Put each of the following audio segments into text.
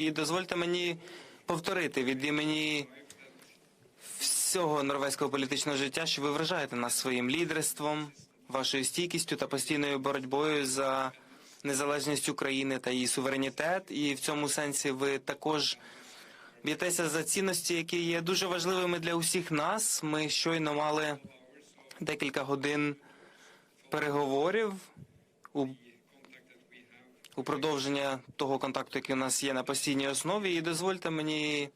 І дозвольте мені повторити від імені всього норвезького політичного життя, що ви вражаєте нас своїм лідерством, вашою стійкістю та постійною боротьбою за незалежність України та її суверенітет. І в цьому сенсі ви також б'єтеся за цінності, які є дуже важливими для усіх нас. Ми щойно мали декілька годин переговорів у у продовження того контакту, який у нас є на постійній основі, і дозвольте мені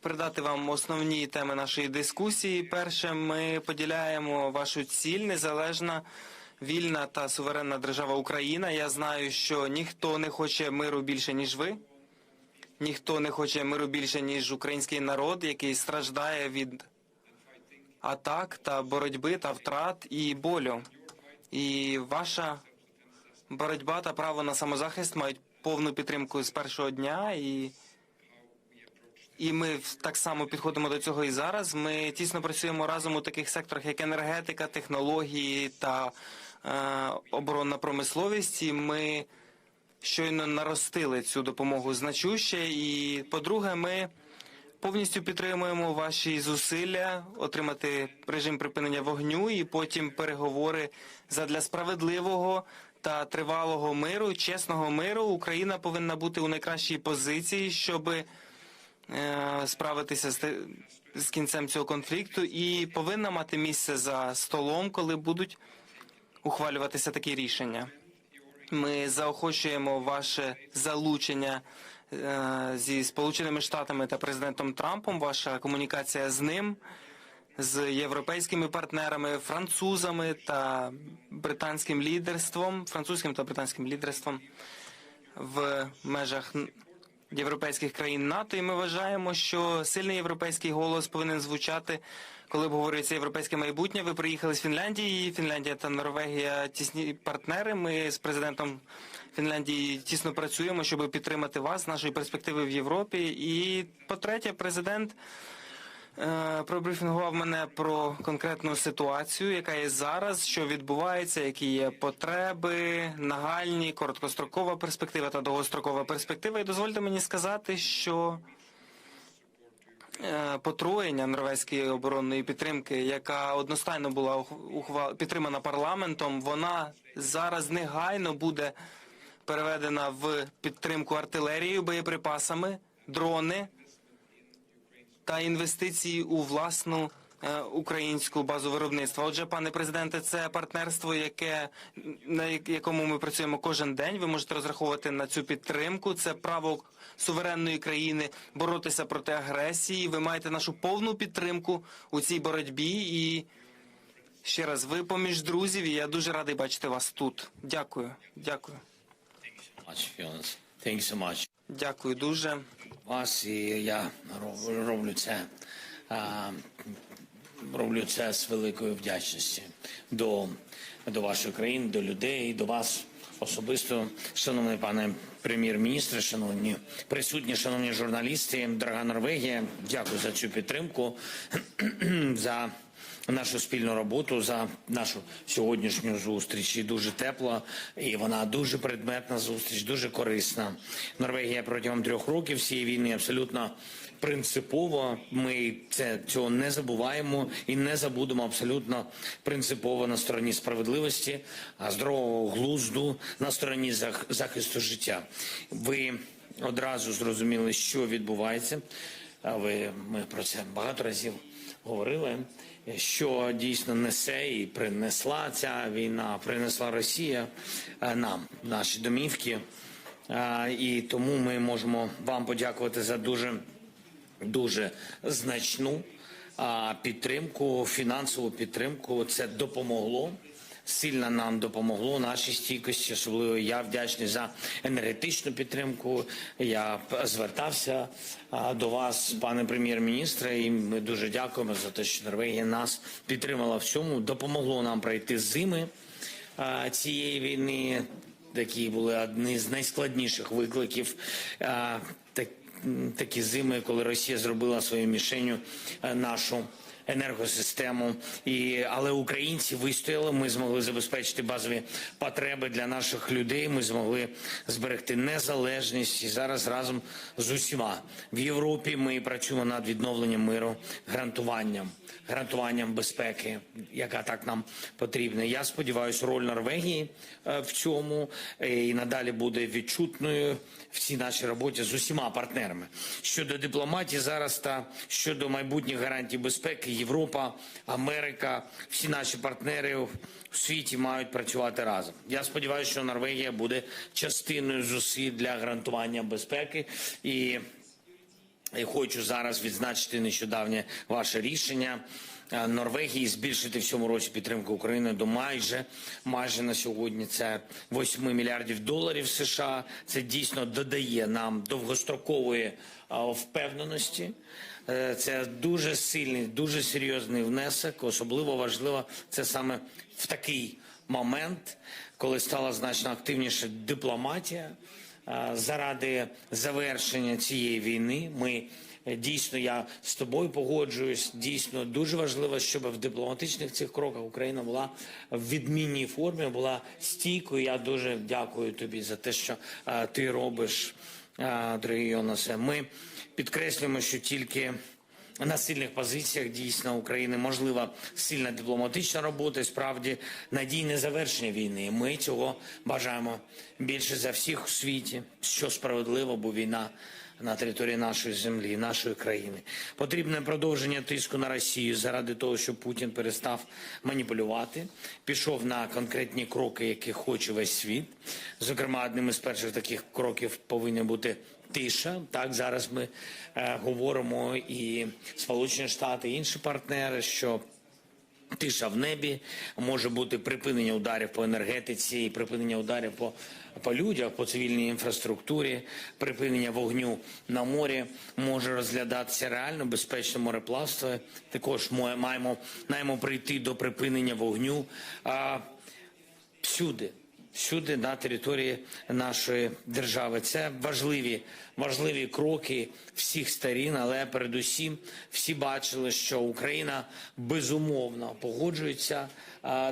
передати вам основні теми нашої дискусії. Перше, ми поділяємо вашу ціль незалежна, вільна та суверенна держава Україна. Я знаю, що ніхто не хоче миру більше ніж ви. Ніхто не хоче миру більше ніж український народ, який страждає від атак та боротьби та втрат і болю. І ваша боротьба та право на самозахист мають повну підтримку з першого дня, і, і ми так само підходимо до цього і зараз. Ми тісно працюємо разом у таких секторах, як енергетика, технології та е, оборонна промисловість. І ми щойно наростили цю допомогу значуще. І, по-друге, ми повністю підтримуємо ваші зусилля отримати режим припинення вогню і потім переговори задля справедливого та тривалого миру, чесного миру. Україна повинна бути у найкращій позиції, щоб е, справитися з, з кінцем цього конфлікту, і повинна мати місце за столом, коли будуть ухвалюватися такі рішення. Ми заохочуємо ваше залучення е, зі Сполученими Штатами та президентом Трампом. Ваша комунікація з ним, з європейськими партнерами, французами та британським лідерством, французьким та британським лідерством в межах європейських країн НАТО. І ми вважаємо, що сильний європейський голос повинен звучати, коли обговорюється європейське майбутнє. Ви приїхали з Фінляндії. Фінляндія та Норвегія тісні партнери. Ми з президентом Фінляндії тісно працюємо, щоб підтримати вас, нашої перспективи в Європі. І по-третє, президент. Е, Пробрифінгував мене про конкретну ситуацію, яка є зараз, що відбувається, які є потреби, нагальні, короткострокова перспектива та довгострокова перспектива. І дозвольте мені сказати, що е, потроєння норвезької оборонної підтримки, яка одностайно була ух- підтримана парламентом, вона зараз негайно буде переведена в підтримку артилерією, боєприпасами, дрони та інвестиції у власну е, українську базу виробництва. Отже, пане президенте, це партнерство, яке на якому ми працюємо кожен день. Ви можете розраховувати на цю підтримку. Це право суверенної країни боротися проти агресії. Ви маєте нашу повну підтримку у цій боротьбі. І ще раз, ви поміж друзів. І я дуже радий бачити вас тут. Дякую, дякую, дякую дуже. Вас і я роблю це. Роблю це з великою вдячністю до, до вашої країни, до людей, до вас особисто, шановний пане прем'єр-міністр, шановні присутні, шановні журналісти, дорога Норвегія. Дякую за цю підтримку, за нашу спільну роботу, за нашу сьогоднішню зустріч. І дуже тепла, і вона дуже предметна зустріч, дуже корисна. Норвегія протягом трьох років цієї війни абсолютно принципово. Ми це цього не забуваємо і не забудемо абсолютно принципово на стороні справедливості, а здорового глузду на стороні зах- захисту життя. Ви одразу зрозуміли, що відбувається. А ви ми про це багато разів говорили. Що дійсно несе і принесла ця війна, принесла Росія е, нам, наші домівки. Е, І тому ми можемо вам подякувати за дуже дуже значну підтримку, фінансову підтримку. Це допомогло. Сильно нам допомогло нашій стійкості. Особливо я вдячний за енергетичну підтримку. Я звертався до вас, пане прем'єр-міністре, і ми дуже дякуємо за те, що Норвегія нас підтримала в цьому. Допомогло нам пройти зими цієї війни. Такі були одні з найскладніших викликів. Такі зими, коли Росія зробила своєю мішенью е, нашу енергосистему. І але українці вистояли. Ми змогли забезпечити базові потреби для наших людей. Ми змогли зберегти незалежність і зараз разом з усіма в Європі. Ми працюємо над відновленням миру, гарантуванням, гарантуванням безпеки, яка так нам потрібна. Я сподіваюся, роль Норвегії е, в цьому е, і надалі буде відчутною в цій нашій роботі з усіма партнерами. Щодо дипломатії зараз та щодо майбутніх гарантій безпеки, Європа, Америка, всі наші партнери в світі мають працювати разом. Я сподіваюся, що Норвегія буде частиною зусиль для гарантування безпеки і. І хочу зараз відзначити нещодавнє ваше рішення е, Норвегії збільшити в цьому році підтримку України до майже майже на сьогодні це 8 мільярдів доларів США. Це дійсно додає нам довгострокової е, впевненості. Е, Це дуже сильний, дуже серйозний внесок. Особливо важливо це саме в такий момент, коли стала значно активніша дипломатія. Е, заради завершення цієї війни. Ми е, дійсно, я з тобою погоджуюсь. Дійсно, дуже важливо, щоб в дипломатичних цих кроках Україна була в відмінній формі, була стійкою. Я дуже дякую тобі за те, що ти робиш, дорогий Йонасе. Ми підкреслюємо, що тільки на сильних позиціях дійсно України можлива сильна дипломатична робота, і справді надійне завершення війни. Ми цього бажаємо більше за всіх у світі, що справедливо, бо війна на території нашої землі, нашої країни. Потрібне продовження тиску на Росію заради того, щоб Путін перестав маніпулювати, пішов на конкретні кроки, які хоче весь світ. Зокрема, одним із перших таких кроків повинні бути тиша. Так зараз ми е, говоримо і Сполучені Штати, і інші партнери, що Тиша в небі може бути припинення ударів по енергетиці, припинення ударів по, по людях, по цивільній інфраструктурі, припинення вогню на морі може розглядатися реально безпечне мореплавство. Також маємо, маємо прийти до припинення вогню а, всюди. Всюди на території нашої держави це важливі, важливі кроки всіх сторін, але передусім всі бачили, що Україна безумовно погоджується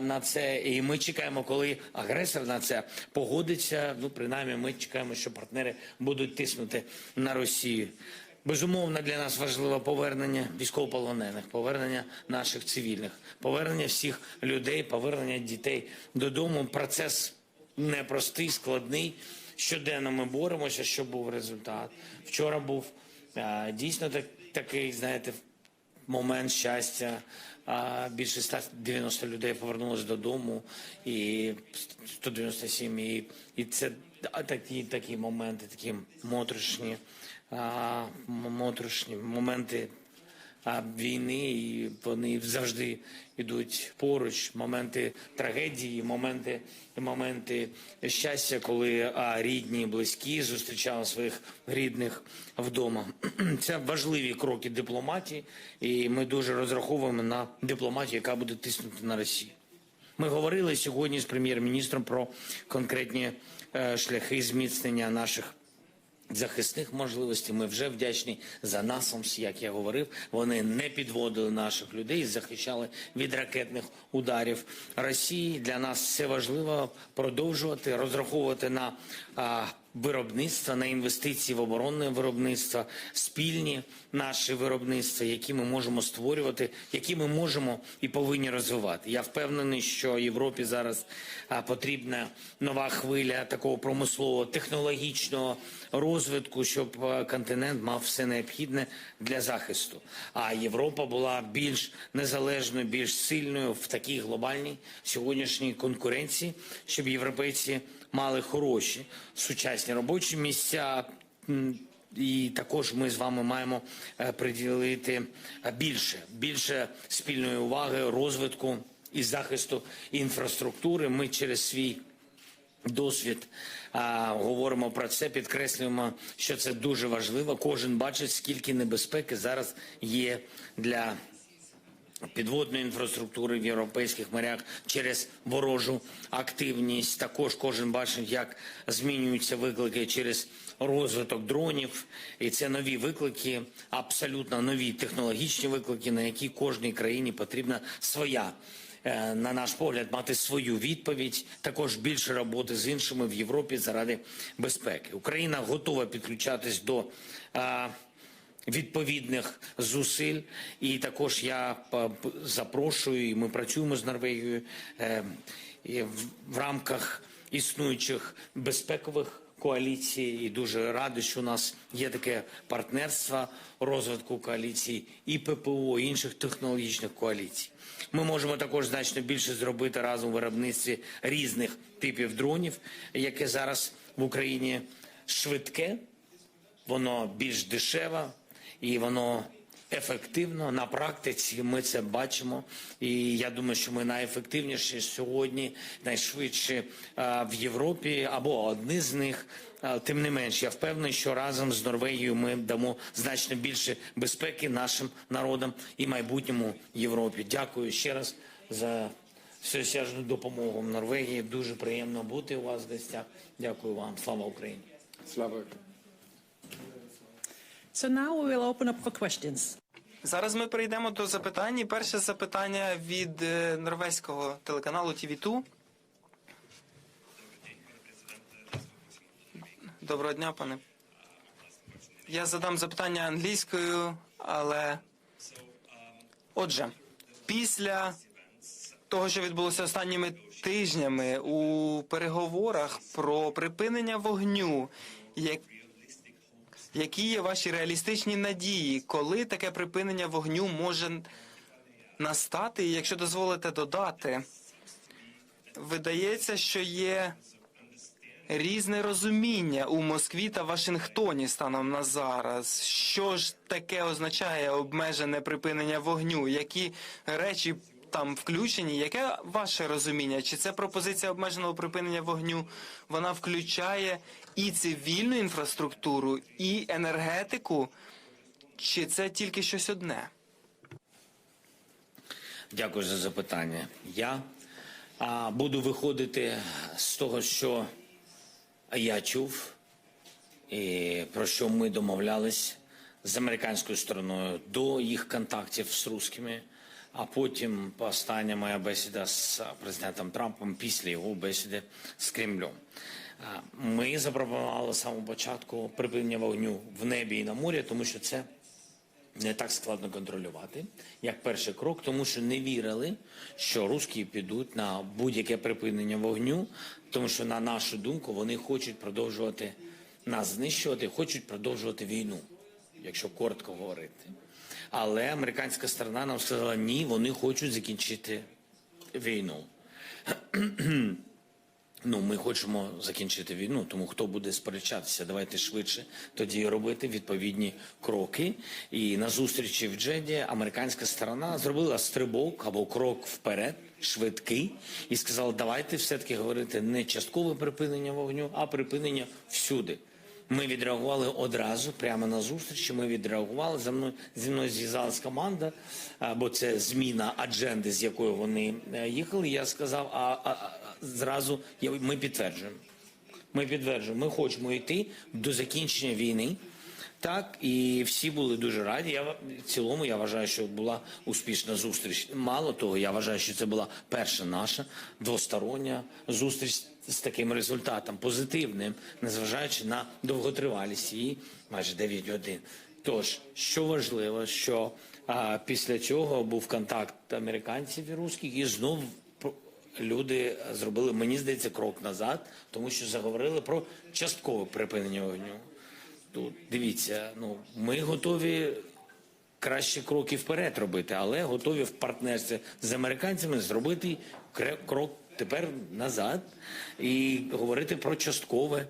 на це, і ми чекаємо, коли агресор на це погодиться. Ну принаймні, ми чекаємо, що партнери будуть тиснути на Росію. Безумовно, для нас важливо повернення військовополонених, повернення наших цивільних, повернення всіх людей, повернення дітей додому. Процес непростий, складний. Щоденно ми боремося, щоб був результат. Вчора був е, дійсно так, такий, знаєте, момент щастя. А більше 190 людей повернулося додому, і 197, і, і це такі, такі моменти, такі моторошні, а, моторошні моменти а, війни, і вони завжди йдуть поруч. Моменти трагедії, моменти, моменти щастя, коли а, рідні, близькі зустрічали своїх рідних вдома. Це важливі кроки дипломатії, і ми дуже розраховуємо на дипломатію, яка буде тиснути на Росію. Ми говорили сьогодні з прем'єр-міністром про конкретні е, шляхи зміцнення наших захисних можливостей. Ми вже вдячні за насамс, як я говорив. Вони не підводили наших людей, захищали від ракетних ударів Росії. Для нас це важливо продовжувати розраховувати на а, виробництво, на інвестиції в оборонне виробництво, спільні наші виробництва, які ми можемо створювати, які ми можемо і повинні розвивати. Я впевнений, що Європі зараз потрібна нова хвиля такого промислового технологічного розвитку, щоб континент мав все необхідне для захисту. А Європа була більш незалежною, більш сильною в такій глобальній сьогоднішній конкуренції, щоб європейці мали хороші сучасні робочі місця. І також ми з вами маємо е, приділити е, більше, більше спільної уваги розвитку і захисту інфраструктури. Ми через свій досвід а, говоримо про це, підкреслюємо, що це дуже важливо. Кожен бачить, скільки небезпеки зараз є для підводної інфраструктури в європейських морях через ворожу активність. Також кожен бачить, як змінюються виклики через розвиток дронів. І це нові виклики, абсолютно нові технологічні виклики, на які кожній країні потрібна своя. е, На наш погляд, мати свою відповідь, також більше роботи з іншими в Європі заради безпеки. Україна готова підключатись до е, відповідних зусиль. І також я запрошую, і ми працюємо з Норвегією е, в- в рамках існуючих безпекових коаліцій. І дуже радий, що у нас є таке партнерство розвитку коаліцій і ППО, і інших технологічних коаліцій. Ми можемо також значно більше зробити разом у виробництві різних типів дронів, яке зараз в Україні швидке, воно більш дешеве і воно ефективно на практиці. Ми це бачимо. І я думаю, що ми найефективніші сьогодні, найшвидше в Європі або одні з них. Тим не менш, я впевнений, що разом з Норвегією ми дамо значно більше безпеки нашим народам і майбутньому Європі. Дякую ще раз за всеосяжну допомогу Норвегії. Дуже приємно бути у вас в гостях. Дякую вам. Слава Україні. Слава. So now we will open up for questions. Зараз ми перейдемо до запитань. Перше запитання від е, норвезького телеканалу TV2. Доброго дня, пане. Я задам запитання англійською, але отже, після того, що відбулося останніми тижнями у переговорах про припинення вогню, як які є ваші реалістичні надії, коли таке припинення вогню може настати? Якщо дозволите додати, видається, що є різне розуміння у Москві та Вашингтоні станом на зараз. Що ж таке означає обмежене припинення вогню? Які речі там включені? Яке ваше розуміння? Чи це пропозиція обмеженого припинення вогню? Вона включає і цивільну інфраструктуру, і енергетику? Чи це тільки щось одне? Дякую за запитання. Я а, буду виходити з того, що я чув, і про що ми домовлялись з американською стороною до їх контактів з русскими, а потім остання моя бесіда з президентом Трампом після його бесіди з Кремлем. Ми запропонували з самого початку припинення вогню в небі і на морі, тому що це не так складно контролювати, як перший крок, тому що не вірили, що русські підуть на будь-яке припинення вогню, тому що, на нашу думку, вони хочуть продовжувати нас знищувати, хочуть продовжувати війну, якщо коротко говорити. Але американська сторона нам сказала, ні, вони хочуть закінчити війну. Ну, ми хочемо закінчити війну, тому хто буде сперечатися, давайте швидше тоді робити відповідні кроки. І на зустрічі в Джеді американська сторона зробила стрибок або крок вперед, швидкий, і сказала, давайте все-таки говорити не часткове припинення вогню, а припинення всюди. Ми відреагували одразу, прямо на зустрічі. Ми відреагували. За мною зі мною зв'язалась команда, бо це зміна адженди, з якою вони е, їхали. Я сказав, а, а, а зразу я- ми підтверджуємо. Ми підтверджуємо, ми хочемо йти до закінчення війни. Так, і всі були дуже раді. Я в цілому я вважаю, що була успішна зустріч. Мало того, я вважаю, що це була перша наша двостороння зустріч з таким результатом, позитивним, незважаючи на довготривалість її майже 9 годин. Тож, що важливо, що а, після цього був контакт американців і русських, і знов люди зробили, мені здається, крок назад, тому що заговорили про часткове припинення вогню. Тут дивіться, ну ми готові кращі кроки вперед робити, але готові в партнерстві з американцями зробити крок тепер назад і говорити про часткове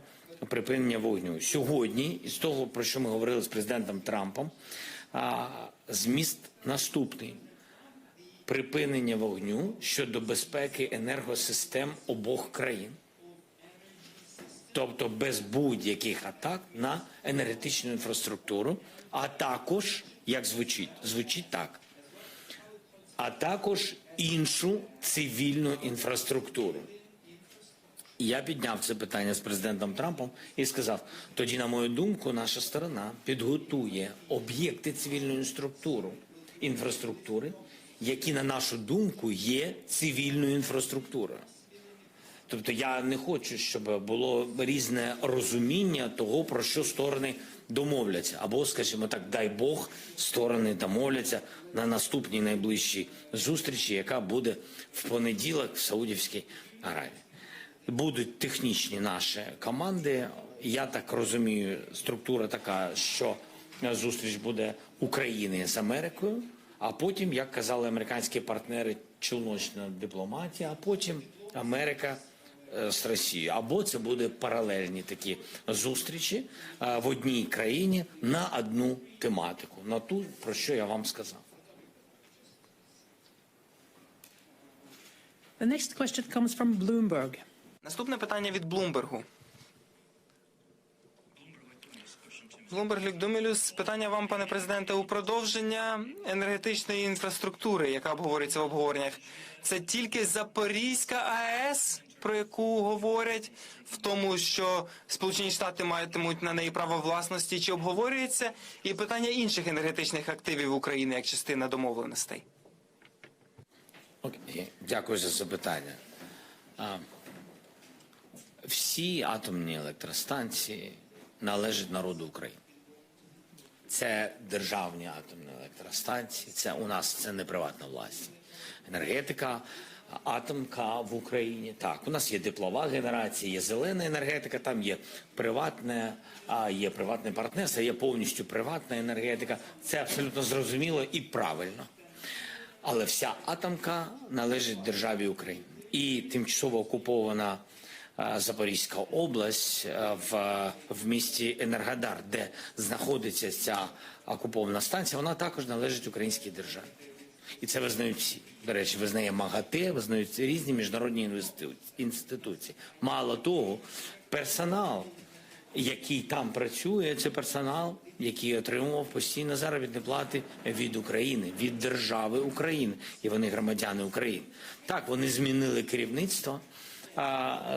припинення вогню. Сьогодні, із того, про що ми говорили з президентом Трампом, а, зміст наступний. Припинення вогню щодо безпеки енергосистем обох країн тобто без будь-яких атак на енергетичну інфраструктуру, а також як звучить? Звучить так. а також іншу цивільну інфраструктуру. Я підняв це питання з президентом Трампом і сказав: тоді, на мою думку, наша сторона підготує об'єкти цивільної структури, інфраструктури, які, на нашу думку, є цивільною інфраструктурою. Тобто я не хочу, щоб було різне розуміння того, про що сторони домовляться. Або, скажімо так, дай Бог, сторони домовляться на наступній найближчій зустрічі, яка буде в понеділок в Саудівській Аравії. Будуть технічні наші команди. Я так розумію, структура така, що зустріч буде України з Америкою, а потім, як казали американські партнери, челночна дипломатія, а потім Америка з Росією. Або це буде паралельні такі зустрічі е, в одній країні на одну тематику, на ту, про що я вам сказав. The next question comes from Bloomberg. Наступне питання від Блумбергу. Блумберг Люкдумілюс, питання вам, пане президенте, у продовження енергетичної інфраструктури, яка обговорюється в обговореннях. Це тільки Запорізька АЕС, про яку говорять, в тому, що Сполучені Штати матимуть на неї право власності, чи обговорюється і питання інших енергетичних активів України як частина домовленостей. Окей, дякую за запитання. А, всі атомні електростанції належать народу України. Це державні атомні електростанції. Це у нас це не приватна власність. Енергетика, атомка в Україні. Так, у нас є теплова генерація, є зелена енергетика, там є приватне, а є приватне партнерство, є повністю приватна енергетика. Це абсолютно зрозуміло і правильно. Але вся атомка належить державі України. І тимчасово окупована Запорізька область в, в місті Енергодар, де знаходиться ця окупована станція, вона також належить українській державі. І це визнають всі. До речі, визнає МАГАТЕ, визнають різні міжнародні інституції. Мало того, персонал, який там працює, це персонал, який отримував постійно заробітні плати від України, від держави України, і вони громадяни України. Так, вони змінили керівництво.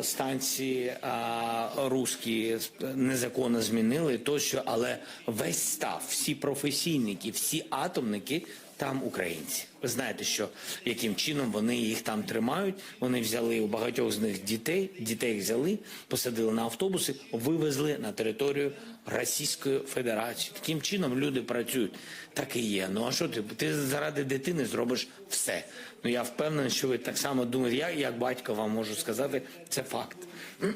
Станції а, руські незаконно змінили тощо, але весь став, всі професійники, всі атомники там українці. Ви знаєте, що яким чином вони їх там тримають. Вони взяли у багатьох з них дітей, дітей взяли, посадили на автобуси, вивезли на територію Російської Федерації. Таким чином люди працюють. Так і є. Ну а що ти? Ти заради дитини зробиш все. Ну я впевнений, що ви так само думаєте. Я як батько вам можу сказати, це факт.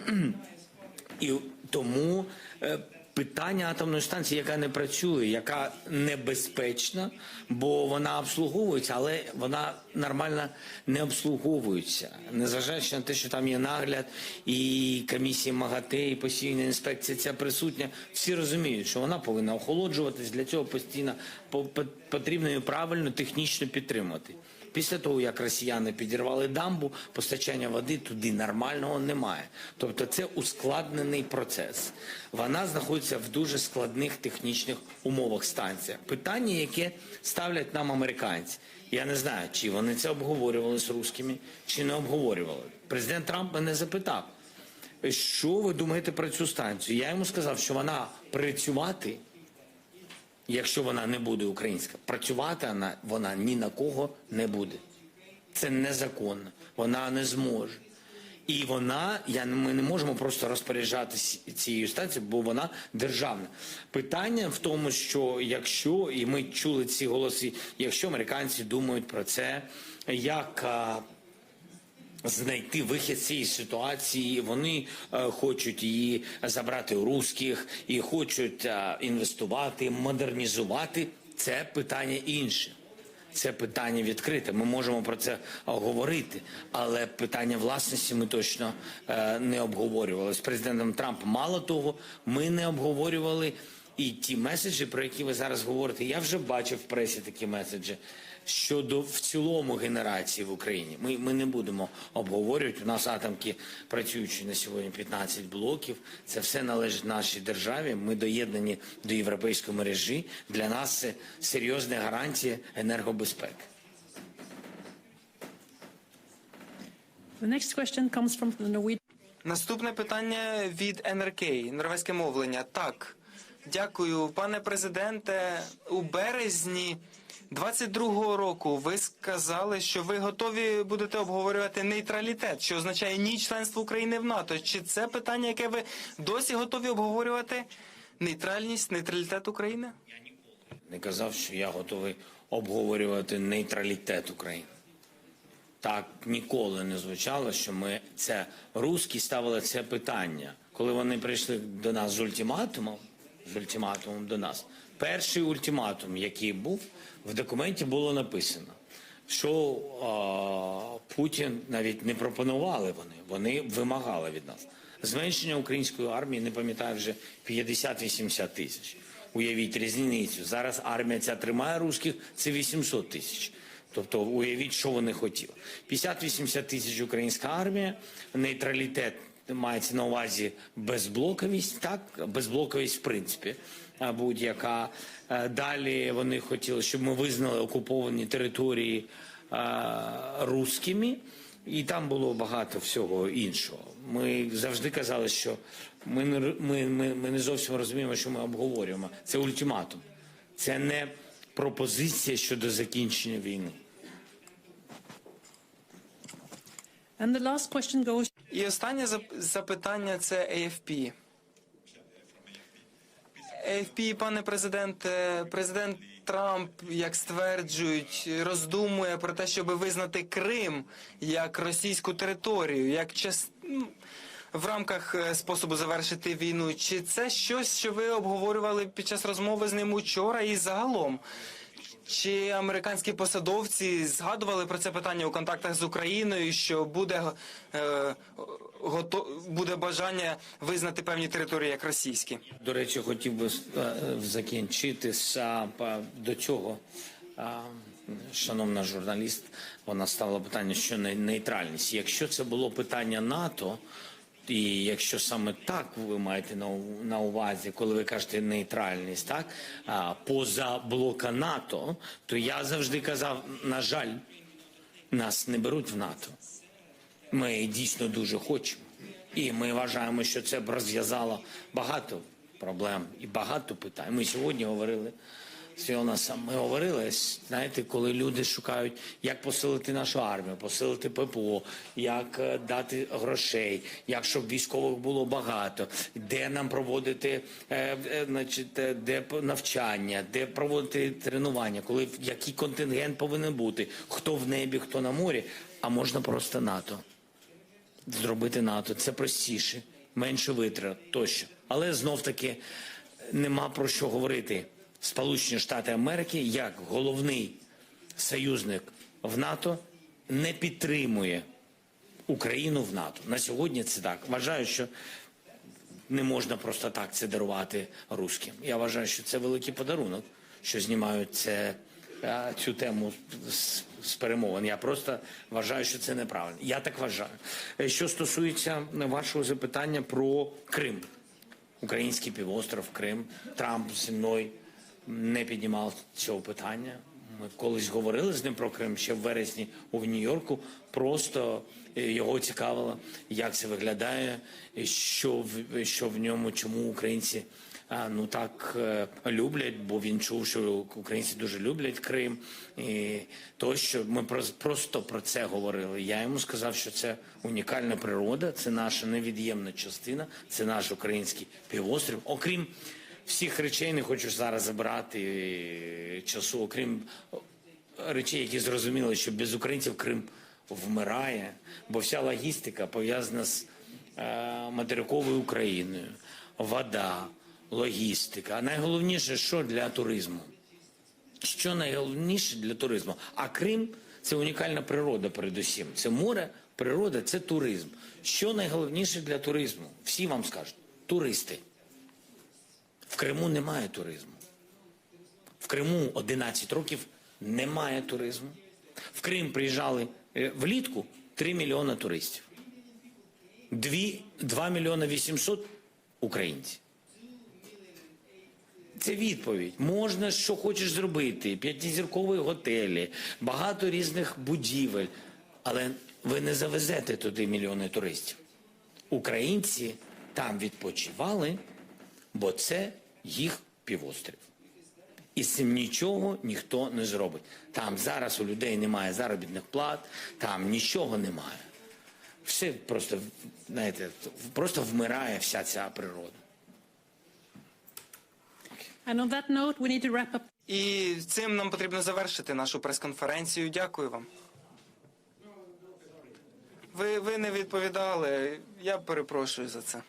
І тому е, питання атомної станції, яка не працює, яка небезпечна, бо вона обслуговується, але вона нормально не обслуговується, незважаючи на те, що там є нагляд і комісія МАГАТЕ, і постійна інспекція ця присутня. Всі розуміють, що вона повинна охолоджуватись. Для цього постійно по- по- потрібно її правильно технічно підтримувати. Після того, як росіяни підірвали дамбу, постачання води туди нормального немає. Тобто це ускладнений процес. Вона знаходиться в дуже складних технічних умовах станція. Питання, яке ставлять нам американці. Я не знаю, чи вони це обговорювали з русскими, чи не обговорювали. Президент Трамп мене запитав, що ви думаєте про цю станцію? Я йому сказав, що вона працювати якщо вона не буде українська. Працювати вона, вона ні на кого не буде. Це незаконно. Вона не зможе. І вона, я, ми не можемо просто розпоряджатися цією станцією, бо вона державна. Питання в тому, що якщо, і ми чули ці голоси, якщо американці думають про це, як знайти вихід з цієї ситуації. Вони е, хочуть її забрати у русських і хочуть е, інвестувати, модернізувати. Це питання інше. Це питання відкрите. Ми можемо про це говорити, але питання власності ми точно е, не обговорювали з президентом Трампом. Мало того, ми не обговорювали і ті меседжі, про які ви зараз говорите. Я вже бачив в пресі такі меседжі щодо в цілому генерації в Україні. Ми, ми не будемо обговорювати. У нас атомки працюючі на сьогодні 15 блоків. Це все належить нашій державі. Ми доєднані до європейської мережі. Для нас це серйозна гарантія енергобезпеки. The next question comes from the Norwegian. Наступне питання від НРК, норвезьке мовлення. Так, дякую, пане президенте. У березні 22-го року ви сказали, що ви готові будете обговорювати нейтралітет, що означає ні членство України в НАТО. Чи це питання, яке ви досі готові обговорювати? Нейтральність, нейтралітет України? Я ніколи Не казав, що я готовий обговорювати нейтралітет України. Так ніколи не звучало, що ми це русські ставили це питання. Коли вони прийшли до нас з ультиматумом, з ультиматумом до нас, перший ультиматум, який був, в документі було написано, що а, Путін навіть не пропонували вони, вони вимагали від нас. Зменшення української армії, не пам'ятаю вже 50-80 тисяч. Уявіть різницю. Зараз армія ця тримає русських, це 800 тисяч. Тобто уявіть, що вони хотіли. 50-80 тисяч українська армія, нейтралітет мається на увазі безблоковість, так, безблоковість в принципі, будь-яка. Е, Далі вони хотіли, щоб ми визнали окуповані території е, русскими, і там було багато всього іншого. Ми завжди казали, що ми не, ми, ми, ми не зовсім розуміємо, що ми обговорюємо. Це ультиматум. Це не пропозиція щодо закінчення війни. And the last question goes І останнє зап- запитання це AFP. AFP, пане президенте, президент Трамп, як стверджують, роздумує про те, щоб визнати Крим як російську територію, як час ну, в рамках е, способу завершити війну. Чи це щось, що ви обговорювали під час розмови з ним учора і загалом? Чи американські посадовці згадували про це питання у контактах з Україною, що буде, е, гото, буде бажання визнати певні території як російські? До речі, хотів би е, закінчити па- до цього. Шановна журналіст, вона ставила питання, що не- нейтральність. Якщо це було питання НАТО, і якщо саме так ви маєте на, увазі, коли ви кажете нейтральність, так а, поза блока НАТО, то я завжди казав, на жаль, нас не беруть в НАТО. Ми дійсно дуже хочемо. І ми вважаємо, що це б розв'язало багато проблем і багато питань. Ми сьогодні говорили з Фіонасом, ми говорили, знаєте, коли люди шукають, як посилити нашу армію, посилити ППО, як е, дати грошей, як щоб військових було багато, де нам проводити е, е, значить, де навчання, де проводити тренування, коли який контингент повинен бути, хто в небі, хто на морі, а можна просто НАТО зробити НАТО. Це простіше, менше витрат тощо. Але знов таки нема про що говорити. Сполучені Штати Америки, як головний союзник в НАТО, не підтримує Україну в НАТО. На сьогодні це так. Вважаю, що не можна просто так це дарувати русським. Я вважаю, що це великий подарунок, що знімають це, цю тему з, з перемовин. Я просто вважаю, що це неправильно. Я так вважаю. Е, Що стосується вашого запитання про Крим, український півостров, Крим, Трамп зі мною не піднімав цього питання. Ми колись говорили з ним про Крим ще в вересні у Нью-Йорку. Просто е, його цікавило, як це виглядає, що в що в ньому, чому українці а, ну так е, люблять, бо він чув, що українці дуже люблять Крим. І тощо ми прос- просто про це говорили. Я йому сказав, що це унікальна природа, це наша невід'ємна частина, це наш український півострів. Окрім всіх речей не хочу зараз забирати е, часу, окрім речей, які зрозуміли, що без українців Крим вмирає, бо вся логістика пов'язана з е, материковою Україною, вода, логістика. А найголовніше, що для туризму? Що найголовніше для туризму? А Крим це унікальна природа, передусім. Це море, природа, це туризм. Що найголовніше для туризму? Всі вам скажуть туристи. В Криму немає туризму. В Криму 11 років немає туризму. В Крим приїжджали е, влітку 3 мільйони туристів. 2, 2 мільйони 800 українців. Це відповідь. Можна що хочеш зробити. П'ятизіркові готелі, багато різних будівель. Але Ви не завезете туди мільйони туристів. Українці там відпочивали, бо це їх півострів. І з цим нічого ніхто не зробить. Там зараз у людей немає заробітних плат, там нічого немає. Все просто, знаєте, просто вмирає вся ця природа. And on that note, we need to wrap up. І цим нам потрібно завершити нашу прес-конференцію. Дякую вам. Ви, ви не відповідали. Я перепрошую за це.